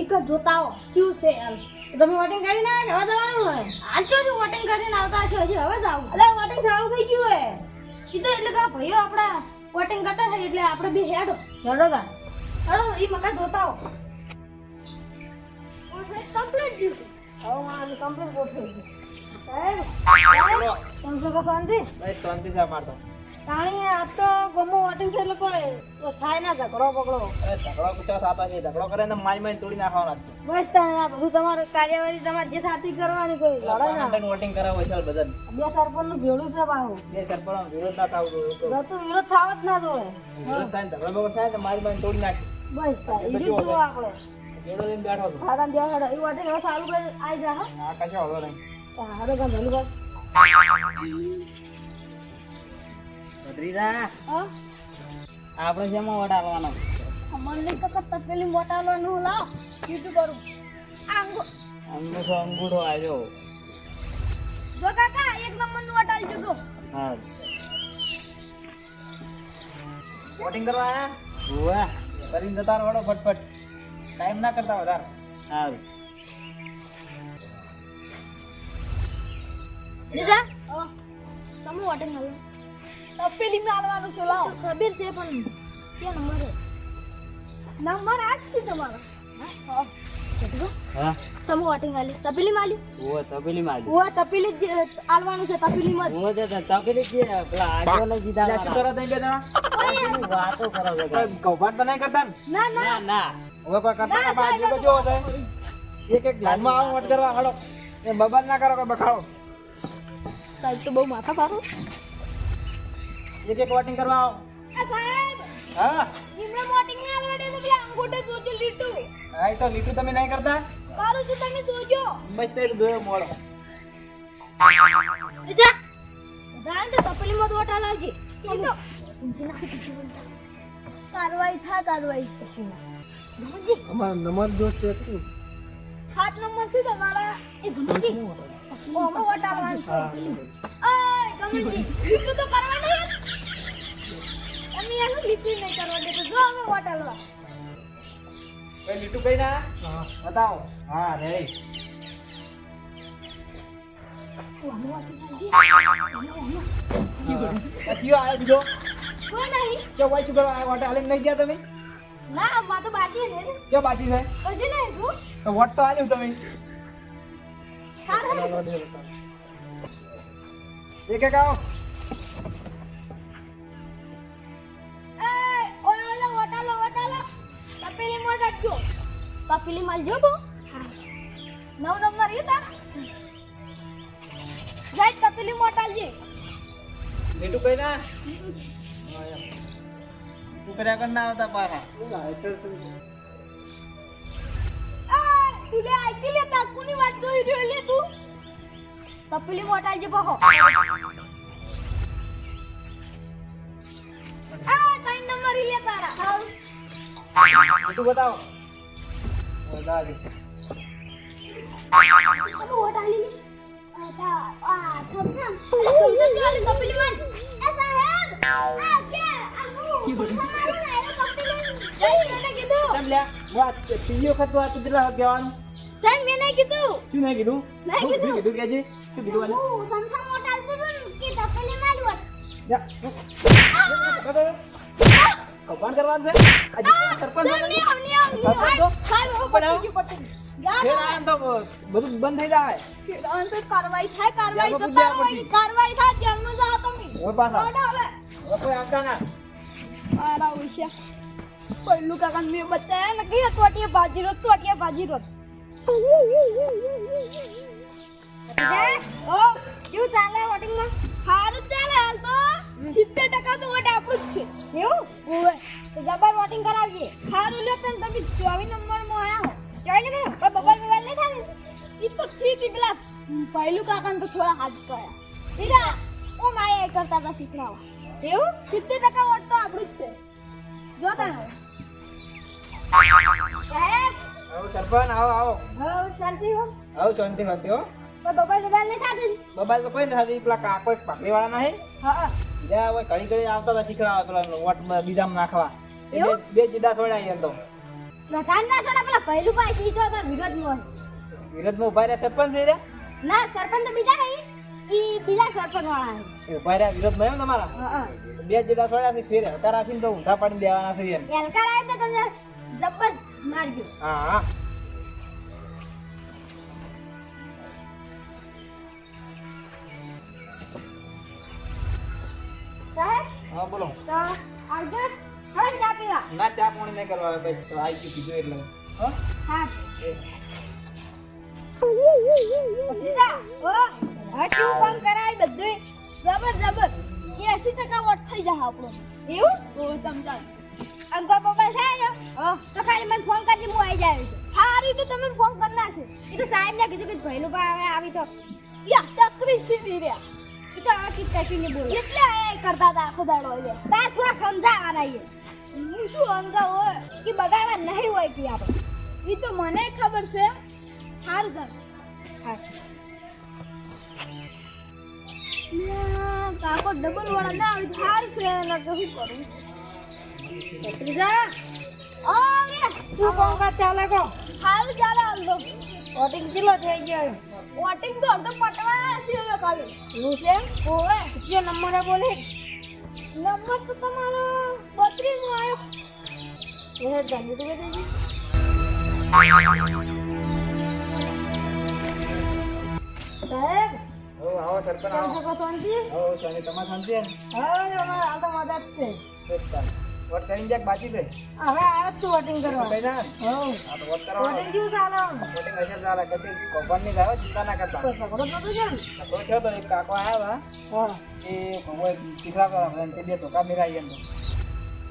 એક જ જોતા આવો શું છે એમ? તમે વોટિંગ કરીને આવ્યા હવે જવાનું હોય. આજ તો વોટિંગ કરીને આવતા છે હજી હવે જાવ. અરે વોટિંગ સારું થઈ ગયું હે. એ તો એટલે કે ભાઈઓ આપણા વોટિંગ કરતા થાય એટલે આપણે બી હેડો. હેડો તા. હેડો એ મકાન જોતા આવો કમ્પ્લીટ થયું હવે મારે કમ્પ્લીટ ગોઠવી ગયું. સાહેબ સમજો કે શાંતિ? ભાઈ શાંતિ છે અમારે તો. તાણી આ તો ગમો વોટિંગ છે એટલે કોઈ થાય ના ઝઘડો બગડો. ઝઘડો પૂછવા થતા છે ઝઘડો કરે ને મારી મારી તોડી નાખવાના છે. બસ તાણે આ બધું તમારું કાર્યવાહી તમારે જે થતી કરવાની કોઈ લડે ના. Content વોટિંગ કરાવો છે બધા બે સરપંચનું ભેળું છે બાહુ. બે સરપંચનો વિરોધ ના થવો તો તો વિરોધ થાવ જ ના તો વિરોધ થાય ને ઝઘડો બગડો થાય ને મારી મારી તોડી નાખી. બસ તારે ઈ રીત જો આપણે. જોડો લઈને બેઠો છું. હા તાન બે ઈ વોટિંગ હવે ચાલુ કરી આઈ જા હા. કશો વાંધો નહીં તા હાડો ગામ ભદ્રીરા, આપણે જેમાં વોટ આપવાનો મને તો કત્તા પેલી મોટાવાનું લાવ. યુટ્યુબ કરું. આંગો. અંગૂઠો અંગૂઠો આવ્યો જો કાકા એક નંબરનું વટાલ જો હા. વોટિંગ કરવા આયા? વાહ કરીને જતા રહો ફટફટ. ટાઈમ ના કરતા વધારે. સારું જીજા સમૂહ વોટિંગ હાલો? તપેલી માં આવવાનું છે લાવ. ખબર છે પણ કે નંબર નંબર આઠ છે તમારો. હા હા. સમૂહ વોટિંગ હાલી તપેલી માં આલ્યું ઓ તપેલી માં ઓ તપેલી જ આલવાનું છે તપેલી માં ઓ તે તપેલી જે પેલા આગો ને કરો તમે બે જણા વાતો કરો કૌભાંડ તો કરતા ના? ના ના. ના હવે કોઈ કરતા બાજુ જો એક એક લાઈનમાં આવો વટ કરવા. હાલો. એ બબાલ ના કરો કોઈ બખાડો. સાહેબ તો બહુ માથા પાડો એક એક વોટિંગ કરવા આવો. સાહેબ હા? એમને વોટિંગ ના આવડે તો પેલા અંગૂઠે જોજો લીટું. હા તો લીટું તમે નહીં કરતા? કરું છું તમે જોજો? બસ તે દોયો મોડો. જા. દાન તો તપેલી વોટા લાગી. એ તો ઊંચી કારવાઈ થા કારવાઈ થશે. અમારો નંબર જો ચેક સાત નંબર છે તમારા. એ ઓમાં ગમતી લીટું તો કરવાનું યાર એનું લીટું નહીં કરવા દેતો? જો અમે વટાળવા કઈ લીટું કઈ ના? બતાવો. હા રે. પછી આયો બીજો? કોઈ નહીં. કે શું કરવા આયો વોટ નહીં ગયા તમે? ના માં તો બાજી ને. કે બાકી છે? કશું નહીં વોટ તો આલ્યું તમે. એક એક આવો. તપેલી માલ જો બો નવ નંબર એ તારા. જાય તપેલી મોટ આલજે. લીટું કઈ ના? તું કર્યા કર ના આવતા પાછા. તપેલી મોટ આલજે બહો આ ત્રણ નંબર ઈ લે તારા હાલ લીટું બતાવો બતાવી શું વોટ આલી આ આ થમના સમજા જો આલી તપેલી માર એ સાહેબ આ કે આ હું મારું ના એ તપેલી જઈ મેને કીધું કેમ લ્યા વાત ત્રીજી વખત વાત કેટલા કહેવાનું સાહેબ મેને કીધું. શું નહીં કીધું? નહીં શું કીધું. કે જે શું કીધું આલે હું સમસા મોટા આલતું હતું કે તપેલે માર જા કૌભાંડ કરવાનું છે? આજે સરપંચ તો? બધું બંધ થઈ જાય. કાર્યવાહી થાય કાર્યવાહી તો કાર્યવાહી થાય જેલમાં જાઓ તમે. પાછા. કોઈ આવતા ના. આરા ઉશ્યા પહેલું કાકા મેં બતાયા ને કે ટોટીએ ભાજી રોટ ટોટીએ ભાજી રોટ ઓ કેવું ચાલે વોટિંગમાં સારું ચાલે હાલ તો. સિત્તેર ટકા તો વોટ આપણું જ છે. એવું? ઓવે તો જબર વોટિંગ કરાવીએ. સારું લે તને તમે ચોવીસ નંબરમાં આયા હો ચોવીસ નંબર નહીં થાય ઈ તો થ્રી થી પેલા પહેલું કાકાને તો થોડા હાથ કર્યા ઈરા ઓ માયા કરતા હતા શીખડાવા. એવું? સિત્તેર ટકા વોટ તો આપણું જ છે. જો તને સાહેબ આવો સરપંચ આવો આવો. હવે શાંતિ હો. આવો શાંતિ શાંતિ હો. બબલ બબલ નહીં થતી? તો કોઈ નથી પેલા કાકો એક પાકડી વાળા નહીં. હા. જ્યાં હવે ઘડી ઘડી આવતા હતા શીખડાવા પેલા વોટ બીજામાં નાખવા. બે- જુદા જીડા છોડ્યા એમ તો. પ્રધાન ના છોડા પેલા પહેલું પાસે ઈ તો વિરોધમાં વિરોધમાં ઊભા રહ્યા સરપંચ છે? ના સરપંચ તો બીજા નહીં. ઈ બીજા સરપંચ વાળા છે. ઊભા રહ્યા વિરોધમાં એમ તમારા? હા બે જીડા છોડ્યા છે ફેર તો ઊંધા પાડી દેવાના છે એમ એલકાર તો તમને જબ્બર મારજો હા. હા સાહેબ? હા બોલો. તો આવજો હવે ચા પીવા. ના ચા પાણી નહીં કરવા આવે ભાઈ તો આવી ગયું કીધું એટલે. હા? હા. એ. ભત્રીજા, ઓ હટું કામ કરાય બધુંય. જબર જબર એસી ટકા વોટ થઈ જાય આપણો. એવું? ઓ સમજાય અંકા પપ્પા થાય ને તો ખાલી મને ફોન કરજે, હું આવી જાય સારી તો તમે ફોન કરી નાખશે એ તો સાહેબ ને કીધું કે ભૈલું બા આવે આવી તો યા ચકરી સીધી રહ્યા. એ તો આ કીધું કશું નહીં બોલે. એટલે કરતા હતા આખો દાડો એટલે તાર થોડા સમજાવવાના એ હું શું સમજાવ હોય કે બગાડવા નહીં હોય કે આપણે. એ તો મને ખબર છે. સારું હા. કાકો ડબલ વાળા ના આવી સારું છે. એના તો શું કરું? તું કોણ ચાલે કો? સારું ચાલે હાલ તો. વોટિંગ કેટલો થઈ ગયો વોટિંગ તો અડધો પટવા છે હવે કાલે એવું છે ઓવે. કેટલો નંબર બોલે. નંબર તો તમારો બત્રીસ નો આવ્યો એ જલ્દી તો બતાવી સાહેબ હો આવો સરપંચ આવો. શાંતિ? હો શાંતિ. તમારે શાંતિ? હા ને? હવે અમારે આ તો મદદ છે ચાલો. વોટ કરીને જ્યાંક બાકી છે. હવે આવ્યો જ છું વોટિંગ કરવા. ભાઈ ના તો વોટ કરવાનો વોટિંગ કેવું ચાલે? વોટિંગ હશે ચાલે. કદી ભગવાનની ગાયો ચિંતા ના કરતા. તો થયો એક કાકો આવ્યા હા. એ ભગવાન કરવા કે બે ધોકા મેરાઈ એમ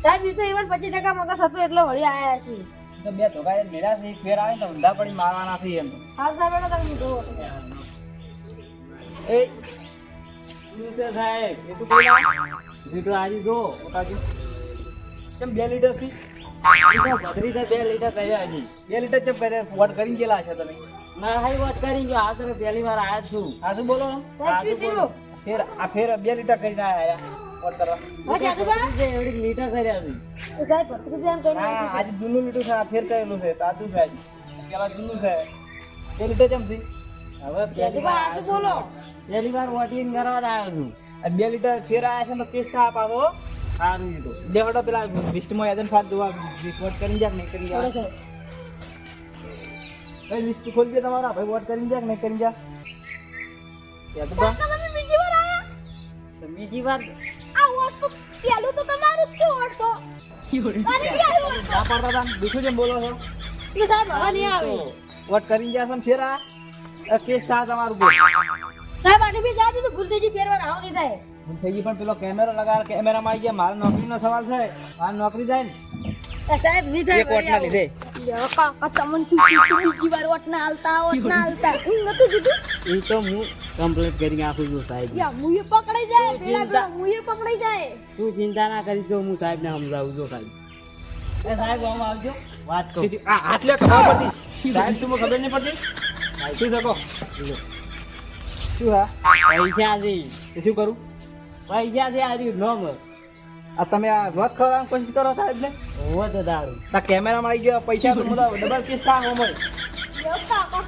સાહેબ એ તો પચીસ ટકા મગસ હતું એટલે વળી આયા છે તો બે ધોકા એ છે ફેર આવે તો ઊંધા પડી મારવાના છે એમ. હાલ સાહેબ એનો તમે કીધું એ સાહેબ? એ તો કોઈ ના જીતો આજી જો ઓટાજી કેમ બે લીટરથી? બદરી બે લીટર કર્યા હજી બે લીટર ચેમ કરે વોટ કરી ગયેલા છે તમે? ના હાઈ વોટ કરી ગયો. આ તો પહેલી વાર આયા છું. આ બોલો. ફેર આ ફેર બે લીટર કરીને આયા વોટ કરવા. એવડી લીટર કર્યા છે. તો સાહેબ હા આજે જૂનું લીટર છે આ ફેર કરેલું છે તાજું છે આજે પેલા જૂનું છે. બે લીટરથી હવે જાદુબા વાર શું બોલો. પહેલી વાર વોટિંગ કરવા આવ્યો છું. બે લીટર ફેર આયા છે તો કેસ પાછો સારું તો. જે હટો પેલા લિસ્ટમાં યાદ ફાટ દવા વોટ કરી જાક નહીં કરી સાહેબ એ લિસ્ટ ખોલી દે તમારા ભાઈ વોટ કરી જાક નહીં કરી જા યાદ બા તમે બીજી વાર આયા? તો બીજી વાર આ વોટ તો પેલું તો તમારું જ છે વોટ તો. ના પાડતા હતા? બીજું જેમ બોલો છો? એટલે સાહેબ હવે નહીં આવે. વોટ કરી જા છે ફેર? કેસ થા તમારું સાહેબ આને બી જા દીધું ભૂલથી ફેરવા આવ નહીં થાય. થઈ ગઈ પણ પેલો કેમેરો લગાડ કેમેરામાં આવી ગયા. મારા નોકરીનો સવાલ છે. મારી નોકરી જાય ને. સાહેબ નહીં થાય એક વોટના લીધે. કાકા તમને તું બીજી વાર વોટ હાલતા વોટ હાલતા. હું નતું કીધું? એ તો હું કમ્પ્લીટ કરીને આપું છું સાહેબ. યા મુએ પકડાઈ જાય. પેલા પકડાઈ જાય. તું ચિંતા ના કરી જો હું સાહેબ ને સમજાવું જો સાહેબ એ સાહેબ આમ આવજો. વાત કહું. આ હાથ લે ખબર પડતી સાહેબ શું મને ખબર નહીં પડતી? શું શકો શું હા? પૈસા છે? તો શું કરું? પૈસા છે આજે નોમ આ તમે આ રોજ ખવડાવવાની કોશિશ કરો સાહેબ ને? હોવો તો દારૂ. આ કેમેરામાં આવી ગયો પૈસા તો બધા ડબલ કેસ થાય હોમય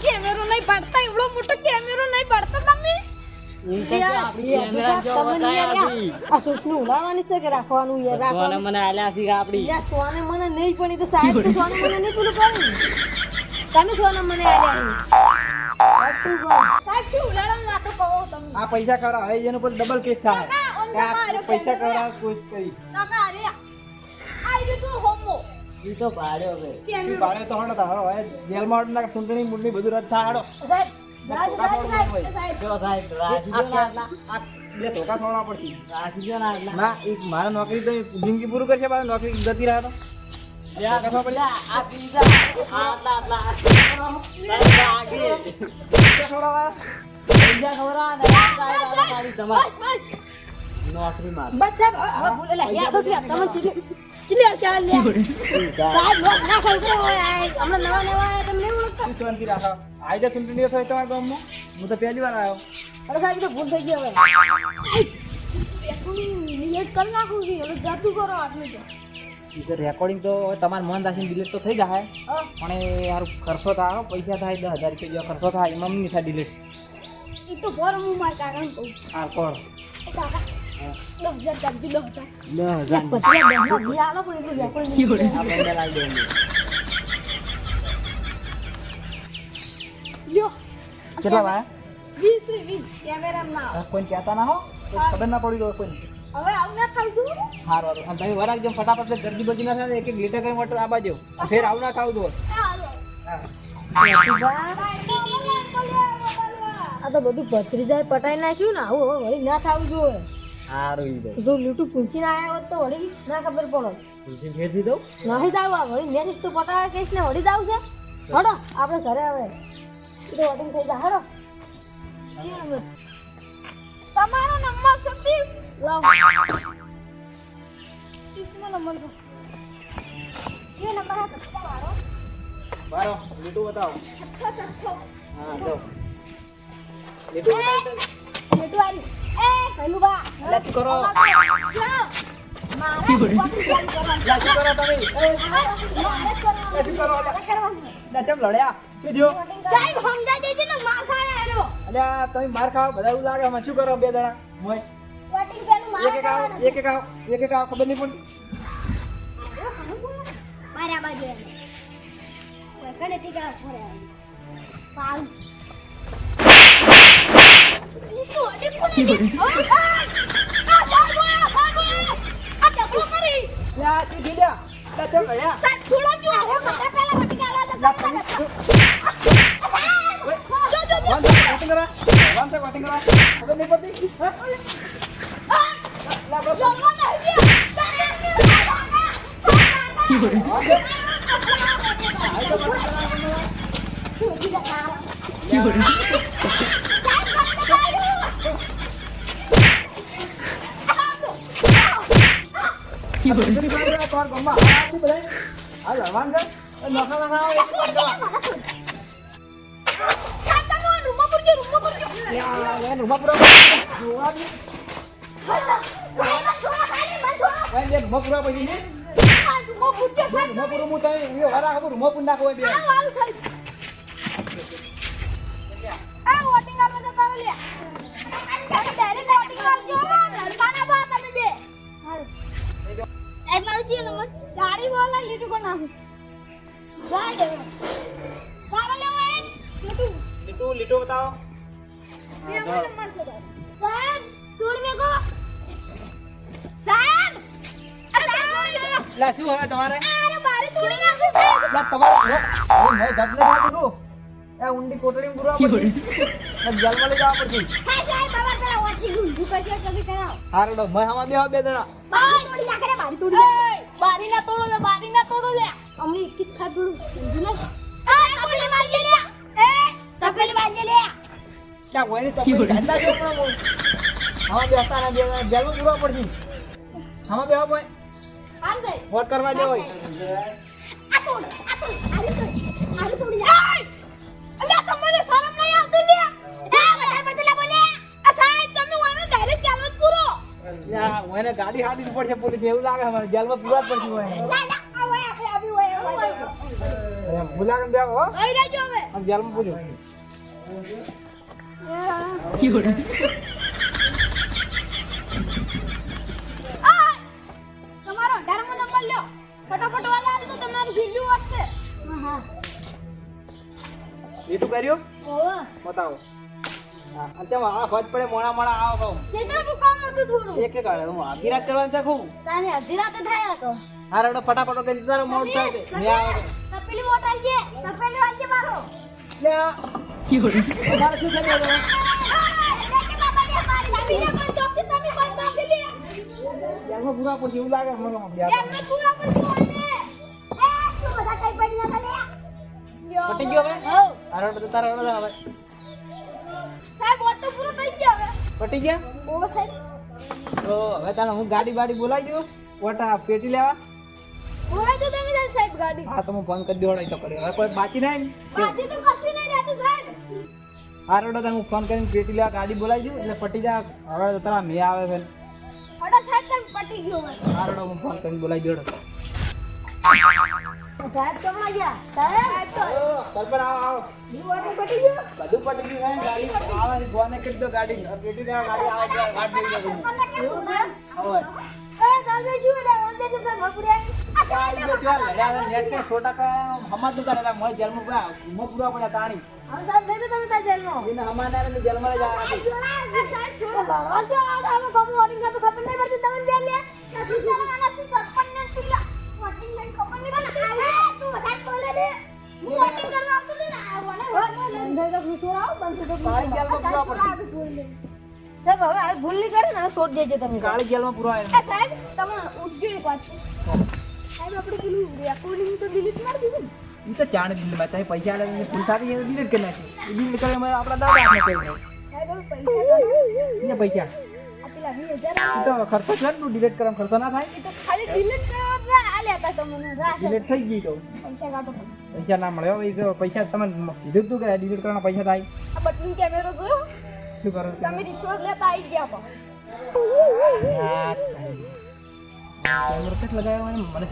કેમેરો નહીં પાડતા એવડો મોટો કેમેરો નહીં પાડતા તમે? આ સૂટનું ઉડાડવાની છે કે રાખવાનું યાર? રાખવાનું. મને આલ્યા છે આપડી યાર સોને મને નહીં પણ એ તો સાહેબ મને નહીં પેલું કરે તમે સોને મને આલ્યા નહીં સાહેબ શું ઉલાડો વાતો કહો તમે આ પૈસા ખવડાવ હવે એનું પર ડબલ કેસ થાય. પૈસા કરી કાકા અરે આ તો હોમો. ઈ તો ભાડ્યો છે કેમેરો ભાડે તો હડો તારો હવે જેલમાં ના સુંદરી મુંડની બધું રદ મારા નોકરી તો જિંદગી પૂરું કરશે મારી નોકરી જતી રહ્યા તો. આ નોકરી માં બસ હવે- હવે ભૂલે લે યાર તો તમે ચીલી ચીલી આવશે લે. સાહેબ લોક ના ખોલ કરો હમણાં નવા નવા આયા તમને નહીં ઓળખતા શું શાંતિ રાખો આજે સુંદરી દિવસ હોય તમારા ગામમાં. હું તો પહેલી વાર આવ્યો. અરે સાહેબ તો ભૂલ થઈ ગઈ હવે. નિયત કરી નાખું છું. એટલે જાતું કરો આટલું તો. રેકોર્ડિંગ તો હવે તમારે મન રાખીને ડિલીટ તો થઈ જાય પણ એ યાર ખર્ચો થાય પૈસા થાય દસ હજાર રૂપિયા ખર્ચો થાય એમાં નહીં થાય ડિલીટ એ તો ભર હું માર કાકાને કહું. હા કોણ કાકા. કેટલા ભાઈ વીસ ના કોઈ કહેતા તમે વરાગ જેમ ફટાફટ ના થાય આ તો બધું ભત્રીજાએ પટાઈ નાખ્યું ને, આવું વળી ના થવું જોઈએ. સારું ઈ જો લીટું પૂંછીને આવ્યા હોત તો વળી ના ખબર પડે તુલસી ફેર દીધો નહીં જાવ આ વળી મેં તો પટાવા કહીશ ને વળી જાવ છે. હડો આપણે ઘરે આવે. તો વોટિંગ થઈ જા હડો. તમારો નંબર સતીશ લાવ. ત્રીસમો નંબર છે. એ નંબર હતો તમારો બારો લીટું બતાવો. છઠ્ઠો છઠ્ઠો. હા જો લીટું બતાવો બેટુ આરી બા કરો. મારે કરો તમે. કરો. લડ્યા. શું થયું? સાહેબ સમજાઈ દેજો ને માર ખાય એનો અલ્યા તમે માર ખાઓ બધા એવું લાગે અમે શું કરો બે જણા? મોય. વોટિંગ પેલું મારે એક એક આવો એક એક આવો એક એક આવો ખબર નહીં પડતી. મારે બાજુ કને. પાડું. ઈ તો અડી કોને દી? ઓય, આ! આ સાહેબ ઓય, આ સાહેબ ઓય! આ ટપલો કરી! લ્યા શું થયું લ્યા એટલે કેમ લડ્યા સાહેબ, સુલો જો, હવે બધા પેલા વોટિંગ આલવા તો કરા? આ! લા, ಕೀಲಮ್ಮ ಗಾಡಿ ಹೋಗಲ್ಲ ಇಟ್ಕೊಂಡು ನಾವು ಗಾಡಿ ಕಾರಲ್ಲ ಲಿಟು ಲಿಟು ಲಿಟು ಬತಾವ ಸಾಹೇಬ್ ಸೂಡ್ ಮೇಗೋ સાહેબ લા શું હવે તમારે અરે મારે તોડી નાખશે સાહેબ લા તમારે ઓ મેં ધબને કાઢું એ ઊંડી કોટડી પૂરવા પડે. જલમાં લઈ જવા પડશે હારડો મય હવા દેવા બે દણા બારી ના તોડો લે. બારી ના તોડો લે અમને એક જ ખાધું તપેલી મારી લે. એ તપેલી મારી લે. ક્યાં હોય ને તપેલી ધંધા જો પણ હવા બેસતા ના બે જલમાં પૂરવા પડશે હવા બેવા ભાઈ આમ જાય વોટ કરવા દેવાય આ તોડ આ તોડ આ તોડ આ તોડ એને ગાડી હાડી પડશે પોલીસ એવું લાગે અમારે જેલમાં પૂરવા જ પડતી હોય. એમ ભૂલાගෙන બેહો આમ જેલમાં પૂર્યું. તમારો 18મો નંબર લ્યો. ફટાફટ વાલા આલી તો તમારું જીલ્યું વધશે. હા લીટું કર્યું? બતાવો. તેમાં આ ભજ પડે મોડા મોડા આવો કહું. કેટલું કામ હતું થોડું. એક એક આડે હું આધી રાત કરવાની છે ખૂબ તાને અડધી રાતે થાય તો. હા રડો ફટાફટ કરી તારો મોડ થાય છે. મેં આવે તપેલી મોટા આલજે તપેલી વાંચે મારો. લે આ. તમારે શું છે બે જણા? જેલમાં પૂરા પછી એવું લાગે મને આમ બે જણા. પટી ગયો હવે? હા રડો તો તારો રડો હવે. પટી ગયા? તો હવે તને હું ગાડી બાડી બોલાવી દઉં? વોટા પેટી લેવા? સાહેબ હા તો હું ફોન કરી દેવડાવી તો કરી હવે કોઈ બાકી નહીં ને? હા રડો તને હું ફોન કરીને પેટી લેવા ગાડી બોલાવી દઉં? એટલે પટી જા. હવે તો તારા મેં આવે છે હા રડો હું ફોન કરીને બોલાવી દેવડો સાહેબ કમલા ગયા? સાહેબ સરપંચ આવો આવો. વોટિંગ પટી ગયું? બધું પટી ગયું ગાડી આવે ગોને કરી દો ગાડી પેટી દે ગાડી આવે ગાડી દઈ દો એવું છે? હવે એ ઓંદે તો તો ખબર નહીં પડતી તમને સાહેબ હવે આ ભૂલ નહીં કરે ને હવે છોડ દેજો તમે કાળી જેલમાં પૂરા એ સાહેબ તમે ઉઠજો એક વાત સાહેબ આપણે પેલું રેકોર્ડિંગ તો ડિલીટ મારી દીધું ને ઈ તો જાણે દિલમાં તમે પૈસા લઈને ફૂલ થાતી એ ડિલીટ કરી નાખી ડિલીટ કરે અમે આપણા દાદા આપણે કરી નાખી સાહેબ હવે પૈસા કાઢો. એ પૈસા આ પેલા વીસ હજાર ઈ તો ખર્ચો છે ને તું ડિલીટ કરવા ખર્ચો ના થાય એ તો ખાલી ડિલીટ કરવા ડિલીટ થઈ ગઈ તો. પૈસા કાઢો પૈસા ના મળ્યો એ તો પૈસા તમે કીધું તું કે ડિલીટ કરવાના પૈસા થાય. આ બટન કેમેરો જોયો? શું કરો તમે? રિશ્વત લેતા આવી ગયા પણ. લગાવ્યો મને મને.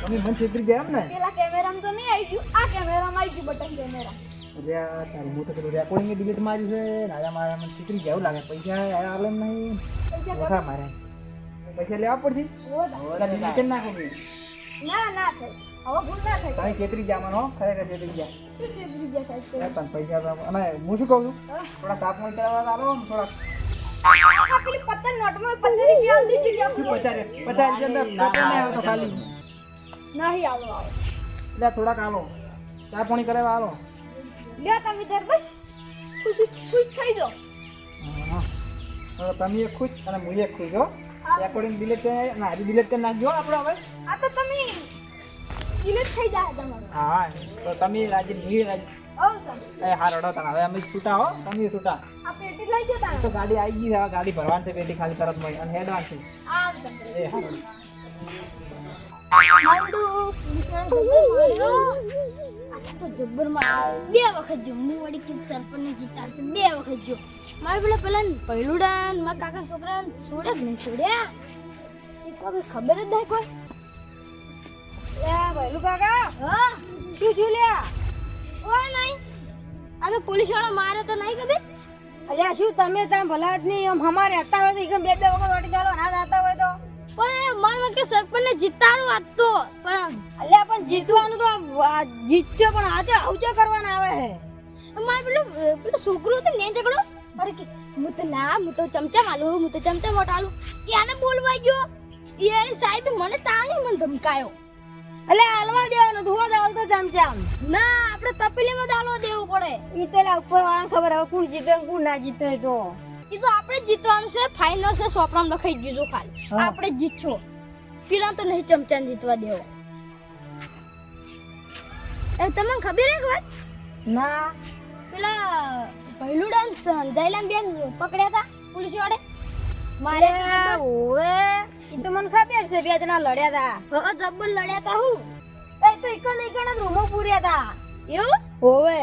તમે મને છેતરી ગયા એમ ને? પેલા કેમેરામાં તો નહીં આવી ગયું આ કેમેરામાં આવી ગયું બટન કેમેરા અરે આ તારું મોટું પેલું રેકોર્ડિંગ ડિલીટ માર્યું છે રાજા મારા મને છેતરી ગયા એવું લાગે પૈસા આલે નહીં. પૈસા મારે. પૈસા લેવા પડશે? કરી નાખો. ના ના સાહેબ હવે ભૂલ ના થાય. તમે છેતરી ગયા મને હો ખરેખર છેતરી ગયા. શું બીજા સાહેબ પણ પૈસા તો અને હું શું કહું છું? હા? તાપ તાપમાન ચડાવવા આલો ને થોડા પેલી પતંગ નોટમાં પંદર રૂપિયા દીધી શું આપણે. પચાસ રે- પચાસ રૂપિયા અંદર કાપો ને આવે તો ખાલી. નહીં આલો આવો. એટલે થોડાક આલો. ચા પાણી કરાવવા આલો. લ્યો તમે તાર બસ. ખુશ ખુશ થઈ જાઓ. હા. હવે તમે ખુશ અને હું ખુશ હો. રેકોર્ડિંગ ડિલીટ કરી ના ડિલીટ કરી નાખજો હો આપણે હવે. આ તો તમે ડિલીટ થઈ જાય તમારું. હા તો તમે રાજી નહીં રાજી. એ હાર અડો તને હવે અમે છૂટા હો તમે છૂટા. આ પેટી લઈ જતા તો ગાડી આવી ગઈ હવે ગાડી ભરવાની છે પેટી ખાલી તરત મળી. અને હેડવાન છે. આ એ હા તો જબ્બરમાં બે વખત જો હું વળી કીધું સરપંચને જીતાડતો બે વખત જો. મારે પેલા પેલા પહેલુડા મારા કાકા છોકરા છોડે કે નહીં છોડ્યા એ કોઈ ખબર જ નહીં કોઈ. પહેલું કાકા હા? શું થયું લ્યા? કોઈ નહીં. આ તો પોલીસ વાળો મારે તો નહીં ખબર? અલ્યા શું તમે ત્યાં ભલા જ નહીં? આમ અમારે હતા હોય તો બે બે વખત વોટિંગ ચાલો ના જતા હોય તો? પણ મન કે કે સરપંચને જીતાડું આજ તો. પણ અલ્યા પણ જીતવાનું તો જીતશે પણ આજે આવજો કરવાના આવે હે. મારે પેલું પેલું છોકરું હતું ને ઝઘડો? અરે કે હું તો ના હું તો ચમચા આલું હું તો ચમચા મોટા આલું એને બોલવા ગયો. એ સાહેબ મને તાણી મને ધમકાયો. એટલે હાલવા દેવાનું ધોવા જ તો ચમચા ના આપણે તપેલીમાં આલવા દેવું પડે. ઈ તો ઉપર વાળા ખબર હવે કોણ જીતે કોણ ના જીતે તો. એ તો આપણે જીતવાનું છે ફાઇનલ છે સોપરામાં લખાઈ ગયું ખાલી. આપણે જીતશો. પેલા તો નહીં ચમચાને જીતવા દેવો. એ તમને ખબર એક વાત? ના. પેલા પહેલુડા જયલામ બેન પકડ્યા હતા પોલીસ વાળે મારે ઓવે. ઈ તો મને ખબર છે બે જણા લડ્યા હતા. હા જબ્બર લડ્યા હતા હું? એ તો એક ને એક જ રૂમો પૂર્યા હતા. એવું? ઓવે.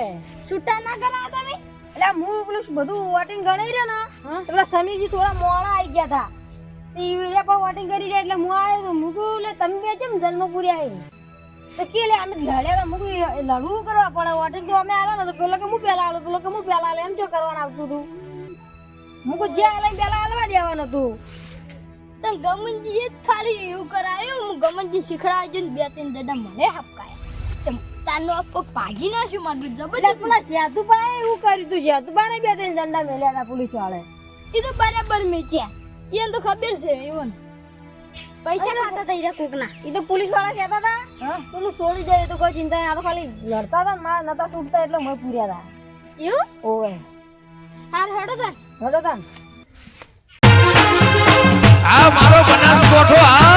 છૂટા ના કરાયા તમે? એટલે હું પેલું બધું વોટિંગ ગણાઈ રહ્યો ને પેલા સમીજી થોડા મોડા આવી ગયા હતા. એ ઈ પર વોટિંગ કરી રહ્યા એટલે હું આવ્યો મૂકું એટલે તમે બે કેમ જન્મ પૂર્યા આવી તો કે લે અમે લડ્યા હતા મૂકું લડવું કરવા પડે વોટિંગ તો અમે આવ્યા ને તો પેલો કે હું પેલા આલો પેલો કે હું પેલા આલો એમ જો કરવાનું આવતું હતું મુકું જે આલે પેલા આલવા દેવાનું હતું તન ગમનજી જ ખાલી એવું કરાયું હું ગમનજી શીખડાવજો ને બે ત્રણ દડા મને હપકાયા. તેમ તાનો આપો ભાગી નાખ્યું મારું જબરજસ્ત પેલા જેતુભાઈ એવું કર્યું હતું જેતુભાઈ બે ત્રણ દંડા મેલ્યા હતા પોલીસ વાળે એ તો બરાબર મેચ્યા એને તો ખબર છે ઈવન. પૈસા ખાતા હતા ઈરા કોકના. એ તો પોલીસવાળા કહેતા હતા હા? પેલું છોડી દે એ તો કોઈ ચિંતા નહીં આ તો ખાલી લડતા હતા ને મારા નતા છૂટતા એટલે મેં પૂર્યા હતા. એવું? ઓવે. હાર હડો તન હડો તન. આ મારો બનાસકોઠો આ